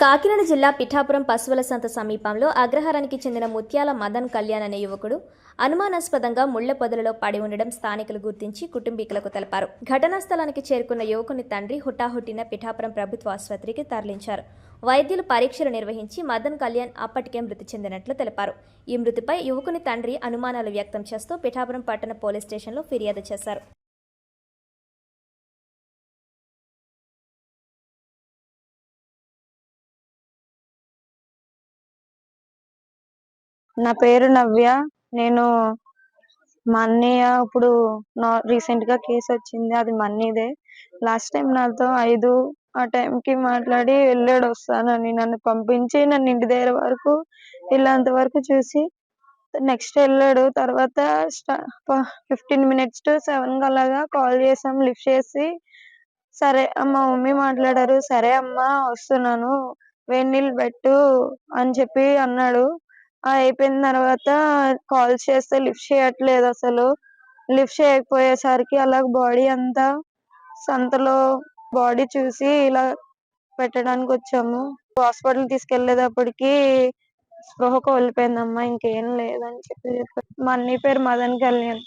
కాకినాడ జిల్లా పిఠాపురం పశువుల సంత సమీపంలో అగ్రహారానికి చెందిన ముత్యాల మదన్ కళ్యాణ్ అనే యువకుడు అనుమానాస్పదంగా ముళ్ళ పొదలలో పడి ఉండడం స్థానికులు గుర్తించి కుటుంబీకులకు తెలిపారు. ఘటనా స్థలానికి చేరుకున్న యువకుని తండ్రి హుటాహుటిన పిఠాపురం ప్రభుత్వ ఆసుపత్రికి తరలించారు. వైద్యులు పరీక్షలు నిర్వహించి మదన్ కళ్యాణ్ అప్పటికే మృతి చెందినట్లు తెలిపారు. ఈ మృతిపై యువకుని తండ్రి అనుమానాలు వ్యక్తం చేస్తూ పిఠాపురం పట్టణ పోలీస్ స్టేషన్లో ఫిర్యాదు చేశారు. నా పేరు నవ్య. నేను మా అన్నయ్య ఇప్పుడు రీసెంట్గా కేసు వచ్చింది. అది మన్నీదే. లాస్ట్ టైం నాతో ఐదు ఆ టైంకి కి మాట్లాడి వెళ్ళాడు వస్తానని నన్ను పంపించి నన్ను ఇంటి దగ్గర వరకు వెళ్ళేంత వరకు చూసి నెక్స్ట్ వెళ్ళాడు. తర్వాత ఫిఫ్టీన్ మినిట్స్ టు సెవెన్ అలాగా కాల్ చేసాం లిఫ్ట్ చేసి సరే మా మమ్మీ మాట్లాడారు. సరే అమ్మా వస్తున్నాను. వేడి నీళ్ళు పెట్టు అని చెప్పి అన్నాడు. అయిపోయిన తర్వాత కాల్ చేస్తే లిఫ్ట్ చేయట్లేదు అసలు. లిఫ్ట్ చేయకపోయేసరికి అలా బాడీ అంతా సంతలో బాడీ చూసి ఇలా పెట్టడానికి వచ్చాము. హాస్పిటల్ తీసుకెళ్ళేటప్పటికి స్పృహ కోల్పోయిందమ్మా ఇంకేం లేదని చెప్పి చెప్పారు. మా అన్నయ్య పేరు మదన్ కళ్యాణ్.